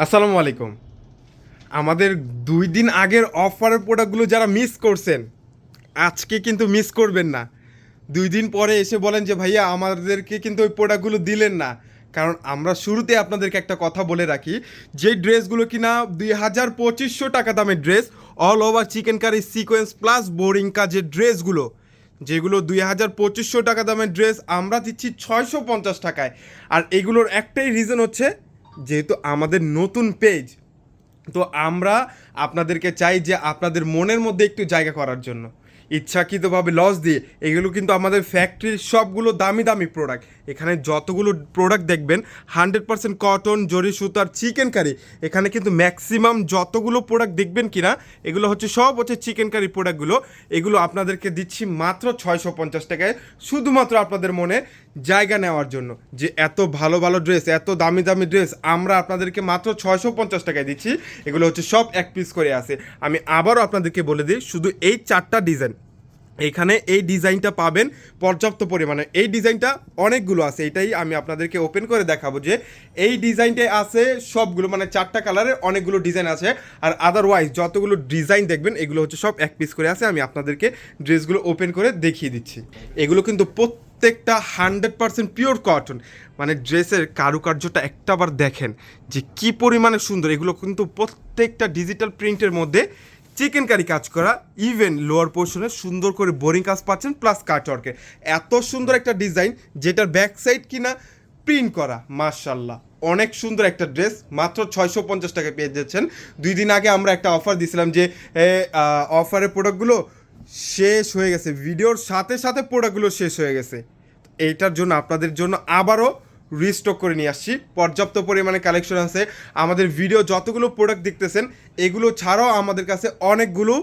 আসসালামু আলাইকুম। আমাদের দুই দিন আগের অফারের প্রোডাক্টগুলো যারা মিস করছেন, আজকে কিন্তু মিস করবেন না। দুই দিন পরে এসে বলেন যে, ভাইয়া, আমাদেরকে কিন্তু ওই প্রোডাক্টগুলো দিলেন না। কারণ আমরা শুরুতে আপনাদেরকে একটা কথা বলে রাখি, যে ড্রেসগুলো কিনা দুই হাজার পঁচিশশো টাকা দামের dress all over chikankari sequence plus boring কাজের ড্রেসগুলো যেগুলো দুই হাজার পঁচিশশো টাকা দামের ড্রেস আমরা দিচ্ছি ছয়শো পঞ্চাশ টাকায়। আর এগুলোর একটাই রিজন হচ্ছে যেহেতু আমাদের নতুন পেজ তো আমরা আপনাদেরকে চাই যে আপনাদের মনের মধ্যে একটু জায়গা করার জন্য। ইচ্ছাকৃতভাবে লস দিয়ে, এগুলো কিন্তু আমাদের ফ্যাক্টরির সবগুলো দামি দামি প্রোডাক্ট এখানে যতগুলো প্রোডাক্ট দেখবেন হান্ড্রেড পার্সেন্ট কটন জরি সুতার চিকেন কারি এখানে কিন্তু ম্যাক্সিমাম যতগুলো প্রোডাক্ট দেখবেন কিনা, এগুলো হচ্ছে সব হচ্ছে চিকেন কারি প্রোডাক্টগুলো এগুলো আপনাদেরকে দিচ্ছি মাত্র ছয়শো পঞ্চাশ টাকায়, শুধুমাত্র আপনাদের মনে জায়গা নেওয়ার জন্য। যে এত ভালো ভালো ড্রেস এত দামি দামি ড্রেস আমরা আপনাদেরকে মাত্র ছয়শো পঞ্চাশ টাকায় দিচ্ছি। এগুলো হচ্ছে সব এক পিস করে আছে। আমি আবারও আপনাদেরকে বলে দিই, শুধু এই চারটা ডিজাইন এখানে এই ডিজাইনটা পাবেন পর্যাপ্ত পরিমাণে। এই ডিজাইনটা অনেকগুলো আছে, এটাই আমি আপনাদেরকে ওপেন করে দেখাবো যে এই ডিজাইনটাই আছে সবগুলো মানে চারটা কালারের অনেকগুলো ডিজাইন আছে। আর আদারওয়াইজ যতগুলো ডিজাইন দেখবেন, এগুলো হচ্ছে সব এক পিস করে আছে, আমি আপনাদেরকে ড্রেসগুলো ওপেন করে দেখিয়ে দিচ্ছি। এগুলো কিন্তু প্রত্যেকটা হান্ড্রেড পার্সেন্ট পিওর কটন মানে ড্রেসের কারুকার্যটা একটাবার দেখেন যে কি পরিমাণে সুন্দর। এগুলো কিন্তু প্রত্যেকটা ডিজিটাল প্রিন্টের মধ্যে চিকেন কারি কাজ করা ইভেন লোয়ার পোর্শনে সুন্দর করে বোরিং কাজ পাচ্ছেন প্লাস কাটওয়ার্কে এত সুন্দর একটা ডিজাইন যেটার ব্যাক সাইড কিনা প্রিন্ট করা মার্শাল্লাহ অনেক সুন্দর একটা ড্রেস মাত্র ছয়শো পঞ্চাশ টাকা পেয়ে যাচ্ছেন। দুই দিন আগে আমরা একটা অফার দিছিলাম যে অফারের প্রোডাক্টগুলো শেষ হয়ে গেছে। ভিডিওর সাথে সাথে প্রোডাক্টগুলো শেষ হয়ে গেছে। এইটার জন্য, আপনাদের জন্য আবারও রিস্টক করে নিয়ে আসছি। পর্যাপ্ত পরিমাণে কালেকশন আছে। আমাদের ভিডিও যতগুলো প্রোডাক্ট দেখতেছেন, এগুলো ছাড়াও আমাদের কাছে অনেকগুলো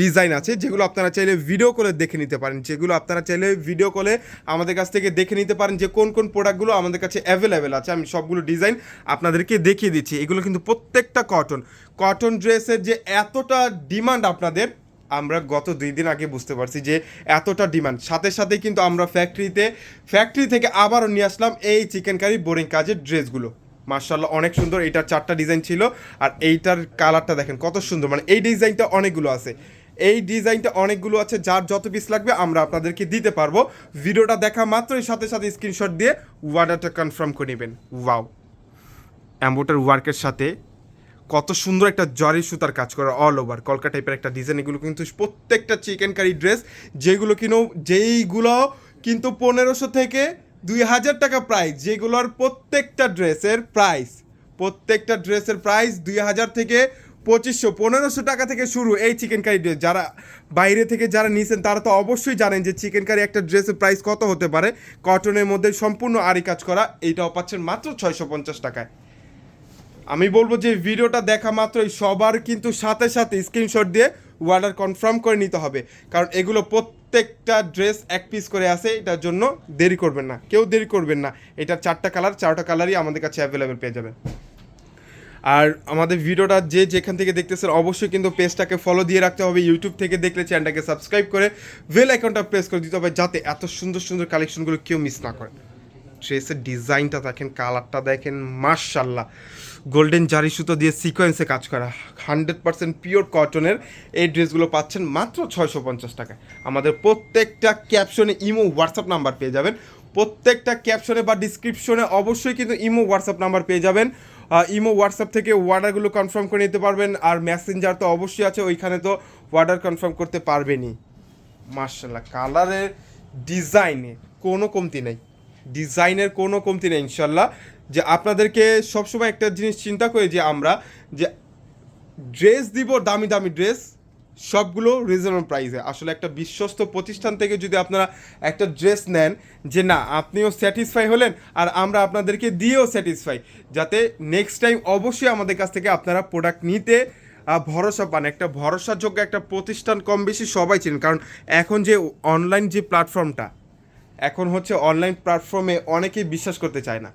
ডিজাইন আছে, যেগুলো আপনারা চাইলে ভিডিও কলে দেখে নিতে পারেন। যেগুলো আপনারা চাইলে ভিডিও কলে আমাদের কাছ থেকে দেখে নিতে পারেন যে কোন কোন প্রোডাক্টগুলো আমাদের কাছে অ্যাভেলেবেল আছে। আমি সবগুলো ডিজাইন আপনাদেরকে দেখিয়ে দিচ্ছি। এগুলো কিন্তু প্রত্যেকটা কটন কটন ড্রেসের যে এতটা ডিমান্ড আপনাদের আমরা গত দুই দিন আগে বুঝতে পারছি যে এতটা ডিমান্ড সাথে সাথে কিন্তু আমরা ফ্যাক্টরিতে ফ্যাক্টরি থেকে আবারও নিয়ে আসলাম এই চিকেন কারি বোরিং কাজের ড্রেসগুলো মার্শাল্লাহ অনেক সুন্দর। এইটার চারটা ডিজাইন ছিল। আর এইটার কালারটা দেখেন কত সুন্দর। মানে এই ডিজাইনটা অনেকগুলো আছে। এই ডিজাইনটা অনেকগুলো আছে, যার যত পিস লাগবে আমরা আপনাদেরকে দিতে পারব। ভিডিওটা দেখা মাত্রই, সাথে সাথে স্ক্রিনশট দিয়ে ওয়ার্ডারটা কনফার্ম করে নেবেন। ওয়াও অ্যাম্বোটার ওয়ার্কের সাথে কত সুন্দর একটা জরি সুতার কাজ করা অল ওভার কলকা টাইপের একটা ডিজাইন এগুলো কিন্তু প্রত্যেকটা চিকেন কারি ড্রেস যেগুলো কিনো, যেইগুলো কিন্তু পনেরোশো থেকে দুই হাজার টাকা প্রাইস যেগুলোর প্রত্যেকটা ড্রেসের প্রাইস প্রত্যেকটা ড্রেসের প্রাইস দুই হাজার থেকে পঁচিশশো, পনেরোশো টাকা থেকে শুরু এই চিকেন কারি ড্রেস যারা বাইরে থেকে যারা নিয়েছেন তারা তো অবশ্যই জানেন যে চিকেন কারি একটা ড্রেসের প্রাইস কত হতে পারে। কটনের মধ্যে সম্পূর্ণ আরি কাজ করা, এইটাও পাচ্ছেন মাত্র ছয়শো পঞ্চাশ টাকায়। আমি বলব যে ভিডিওটা দেখা মাত্রই সবার কিন্তু সাথে সাথে স্ক্রিনশট দিয়ে অর্ডার কনফার্ম করে নিতে হবে। কারণ এগুলো প্রত্যেকটা ড্রেস এক পিস করে আসে এটার জন্য দেরি করবেন না। কেউ দেরি করবেন না। এটার চারটা কালার চারটা কালারই আমাদের কাছে অ্যাভেলেবেল পেয়ে যাবেন। আর আমাদের ভিডিওটা যে যেখান থেকে দেখতেছেন, অবশ্যই কিন্তু পেজটাকে ফলো দিয়ে রাখতে হবে। ইউটিউব থেকে দেখলে চ্যানেলটাকে সাবস্ক্রাইব করে বেল আইকনটা প্রেস করে দিতে হবে, যাতে এত সুন্দর সুন্দর কালেকশনগুলো কেউ মিস না করে। ড্রেসের ডিজাইনটা দেখেন, কালারটা দেখেন মার্শাল্লাহ গোল্ডেন জারি সুতো দিয়ে সিকোয়েন্সে কাজ করা। হান্ড্রেড পার্সেন্ট পিওর কটনের এই ড্রেসগুলো পাচ্ছেন মাত্র ছয়শো পঞ্চাশ টাকায়। আমাদের প্রত্যেকটা ক্যাপশনে ইমো হোয়াটসঅ্যাপ নাম্বার পেয়ে যাবেন। প্রত্যেকটা ক্যাপশনে বা ডিসক্রিপশনে অবশ্যই কিন্তু ইমো হোয়াটসঅ্যাপ নাম্বার পেয়ে যাবেন। ইমো হোয়াটসঅ্যাপ থেকে অর্ডারগুলো কনফার্ম করে নিতে পারবেন আর মেসেঞ্জার তো অবশ্যই আছে, ওইখানে তো অর্ডার কনফার্ম করতে পারবেনই। মার্শাল্লাহ কালারের ডিজাইনে কোনো কমতি নেই। ডিজাইনের কোনো কমতি নেই, ইনশাল্লাহ। যে আপনাদেরকে সবসময় একটা জিনিস চিন্তা করি যে আমরা যে ড্রেস দিব, দামি দামি ড্রেস, সবগুলো রিজনেবল প্রাইসে আসলে একটা বিশ্বস্ত প্রতিষ্ঠান থেকে যদি আপনারা একটা ড্রেস নেন যে না, আপনিও স্যাটিসফাই হলেন আর আমরা আপনাদেরকে দিয়েও স্যাটিসফাই যাতে নেক্সট টাইম অবশ্যই আমাদের কাছ থেকে আপনারা প্রোডাক্ট নিতে ভরসা পান। একটা ভরসাযোগ্য একটা প্রতিষ্ঠান কম বেশি সবাই চেনেন, কারণ এখন যে অনলাইন যে প্ল্যাটফর্মটা এখন হচ্ছে অনলাইন প্ল্যাটফর্মে অনেকেই বিশ্বাস করতে চায় না।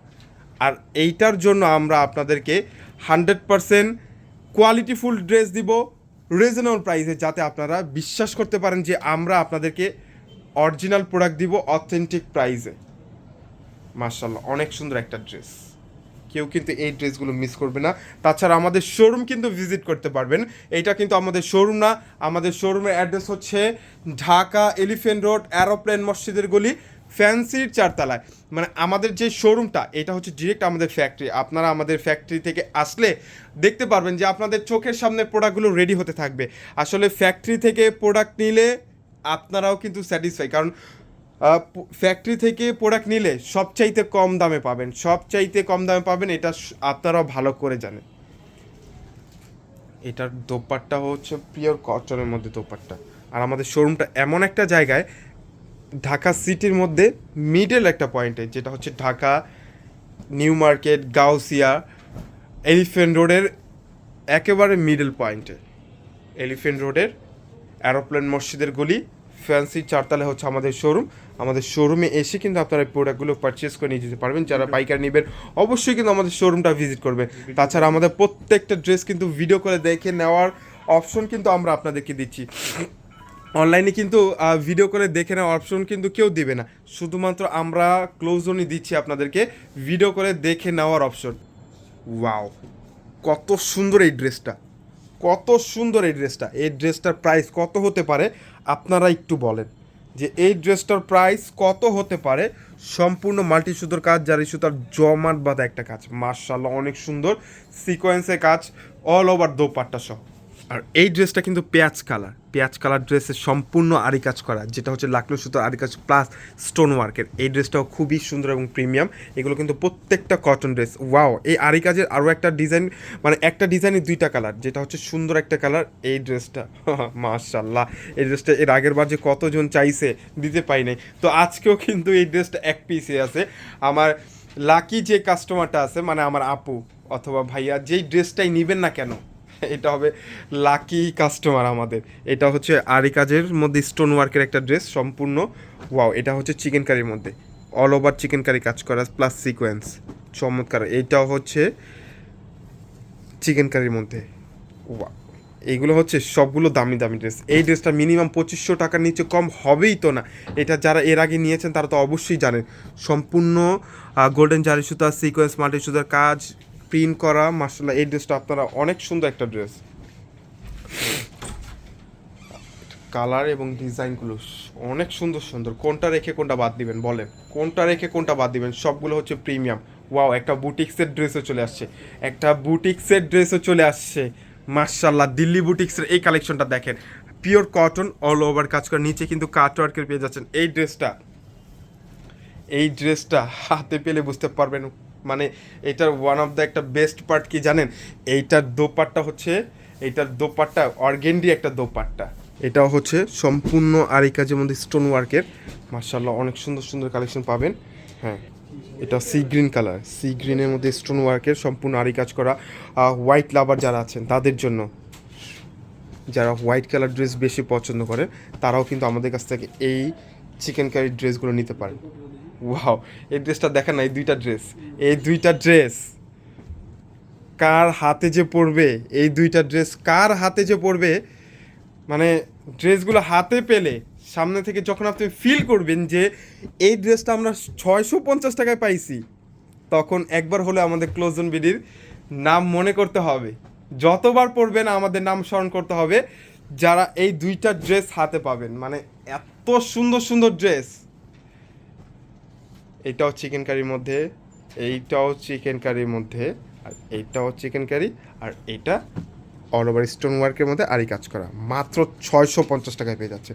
আর এইটার জন্য আমরা আপনাদেরকে হান্ড্রেড পারসেন্ট কোয়ালিটিফুল ড্রেস দিব রিজনেবল প্রাইসে যাতে আপনারা বিশ্বাস করতে পারেন যে আমরা আপনাদেরকে অরিজিনাল প্রোডাক্ট দিব অথেন্টিক প্রাইসে মার্শাল্লাহ অনেক সুন্দর একটা ড্রেস কেউ কিন্তু এই ড্রেসগুলো মিস করবে না। তাছাড়া আমাদের শোরুম কিন্তু ভিজিট করতে পারবেন। এইটা কিন্তু আমাদের শোরুম না। আমাদের শোরুমের অ্যাড্রেস হচ্ছে ঢাকা এলিফেন্ট রোড, অ্যারোপ্লেন মসজিদের গলি ফ্যান্সির চারতলায়। মানে আমাদের যে শোরুমটা এটা হচ্ছে ডিরেক্ট আমাদের ফ্যাক্টরি আপনারা আমাদের ফ্যাক্টরি থেকে আসলে দেখতে পারবেন যে আপনাদের চোখের সামনে প্রোডাক্টগুলো রেডি হতে থাকবে। আসলে ফ্যাক্টরি থেকে প্রোডাক্ট নিলে আপনারাও কিন্তু স্যাটিসফাই কারণ ফ্যাক্টরি থেকে প্রোডাক্ট নিলে সবচাইতে কম দামে পাবেন। সবচাইতে কম দামে পাবেন, এটা আপনারাও ভালো করে জানেন। এটার দোপাট্টা হচ্ছে পিওর কটনের মধ্যে দোপাট্টা। আর আমাদের শোরুমটা এমন একটা জায়গায় ঢাকা সিটির মধ্যে মিডল একটা পয়েন্টে যেটা হচ্ছে Dhaka new market Gausia elephant রোডের একেবারে মিডল পয়েন্টে এলিফেন্ট রোডের অ্যারোপ্লেন মসজিদের গলি ফ্যান্সি চারতলা হচ্ছে আমাদের শোরুম আমাদের শোরুমে এসে কিন্তু আপনারা এই প্রোডাক্টগুলো পারচেস করে নিয়ে যেতে পারবেন। যারা পাইকার নেবেন অবশ্যই কিন্তু আমাদের শোরুমটা ভিজিট করবেন। তাছাড়া আমাদের প্রত্যেকটা ড্রেস কিন্তু ভিডিও করে দেখে নেওয়ার অপশন কিন্তু আমরা আপনাদেরকে দিচ্ছি। অনলাইনে কিন্তু ভিডিও করে দেখে নেওয়ার অপশন কিন্তু কেউ দিবে না। শুধুমাত্র আমরা ক্লোজ জোনই দিচ্ছি আপনাদেরকে ভিডিও করে দেখে নেওয়ার অপশন ওয়াও কত সুন্দর এই ড্রেসটা কত সুন্দর এই ড্রেসটা এই ড্রেসটার প্রাইস কত হতে পারে? আপনারা একটু বলেন। যে এই ড্রেসটার প্রাইস কত হতে পারে? সম্পূর্ণ মাল্টি সুতোর কাজ জারি সুতার জমাট বাঁধা একটা কাজ। মার্শাল্লাহ অনেক সুন্দর। সিকোয়েন্সের কাজ অল ওভার দোপাট্টা সহ। আর এই ড্রেসটা কিন্তু পেঁয়াজ কালার। পেঁয়াজ কালার ড্রেসের সম্পূর্ণ আরি কাজ করা। যেটা হচ্ছে লাকনো সুতো আরি কাজ প্লাস স্টোন ওয়ার্কের এই ড্রেসটাও খুবই সুন্দর এবং প্রিমিয়াম এগুলো কিন্তু প্রত্যেকটা কটন ড্রেস ওয়াও এই আরি কাজের আরও একটা ডিজাইন মানে একটা ডিজাইনের দুইটা কালার যেটা হচ্ছে সুন্দর একটা কালার এই ড্রেসটা মাশাল্লাহ এই ড্রেসটা এর আগের বার যে কতজন চাইছে, দিতে পাই নাই। তো আজকেও কিন্তু এই ড্রেসটা এক পিসে আছে। আমার লাকি যে কাস্টমারটা আছে মানে আমার আপু অথবা ভাইয়া, যেই ড্রেসটাই নেবেন না কেন এটা হবে লাকি কাস্টমার আমাদের। এটা হচ্ছে আরি কাজের মধ্যে স্টোন ওয়ার্কের একটা ড্রেস সম্পূর্ণ। ওয়াও এটা হচ্ছে চিকেন কারির মধ্যে। অল ওভার চিকেন কারি কাজ করা প্লাস সিকোয়েন্স চমৎকার। এইটাও হচ্ছে চিকেন কারির মধ্যে। ওয়া এইগুলো হচ্ছে সবগুলো দামি দামি ড্রেস এই ড্রেসটা মিনিমাম পঁচিশশো টাকার নিচে কম হবেই তো না। এটা যারা এর আগে নিয়েছেন, তারা তো অবশ্যই জানেন। সম্পূর্ণ গোল্ডেন জারি সুতা সিকোয়েন্স মাল্টি সুতার কাজ প্রিন্ট করা মার্শাল্লাহ এই ড্রেসটা আপনারা অনেক সুন্দর একটা ড্রেস। কালার এবং ডিজাইনগুলো অনেক সুন্দর সুন্দর। কোনটা রেখে কোনটা বাদ দিবেন, বলেন। কোনটা রেখে কোনটা বাদ দিবেন, সবগুলো হচ্ছে প্রিমিয়াম। ওয়াও, একটা বুটিক্সের ড্রেসও চলে আসছে। একটা বুটিক্সের ড্রেসও চলে আসছে। মার্শাল্লাহ দিল্লি বুটিক্সের এই কালেকশনটা দেখেন। পিওর কটন অল ওভার কাজ করা। নিচে কিন্তু কাট ওয়ার্কের পেয়ে যাচ্ছেন। এই ড্রেসটা এই ড্রেসটা হাতে পেলে বুঝতে পারবেন মানে এটার ওয়ান অফ দ্য একটা বেস্ট পার্ট কি জানেন? এইটার দোপাট্টা হচ্ছে, এইটার দোপাট্টা অর্গেন্ডি একটা দোপাট্টা। এটাও হচ্ছে সম্পূর্ণ আরি কাজের মধ্যে স্টোন ওয়ার্কের মার্শাল্লাহ অনেক সুন্দর সুন্দর কালেকশন পাবেন। হ্যাঁ এটা সি গ্রিন কালার সি গ্রিনের মধ্যে স্টোন ওয়ার্কের সম্পূর্ণ আরি কাজ করা হোয়াইট লাভার যারা আছেন, তাদের জন্য। যারা হোয়াইট কালার ড্রেস বেশি পছন্দ করে তারাও কিন্তু আমাদের কাছ থেকে এই চিকেন কারি ড্রেসগুলো নিতে পারেন। ওয়াও এই ড্রেসটা দেখেন না, এই দুইটা ড্রেস এই দুইটা ড্রেস কার হাতে যে পড়বে এই দুইটা ড্রেস কার হাতে যে পড়বে মানে ড্রেসগুলো হাতে পেলে সামনে থেকে যখন আপনি ফিল করবেন যে এই ড্রেসটা আমরা ছয়শো পঞ্চাশ টাকায় পাইছি, তখন একবার হলে আমাদের ক্লোজন বিডির নাম মনে করতে হবে। যতবার পড়বেন আমাদের নাম স্মরণ করতে হবে, যারা এই দুইটা ড্রেস হাতে পাবেন। মানে এত সুন্দর সুন্দর ড্রেস এইটাও চিকেন কারির মধ্যে, এইটাও চিকেন কারির মধ্যে, আর এইটাও চিকেন কারি আর এইটা অল ওভার স্টোন ওয়ার্কের মধ্যে আরই কাজ করা। মাত্র ছয়শো পঞ্চাশ টাকায় পেয়ে যাচ্ছে।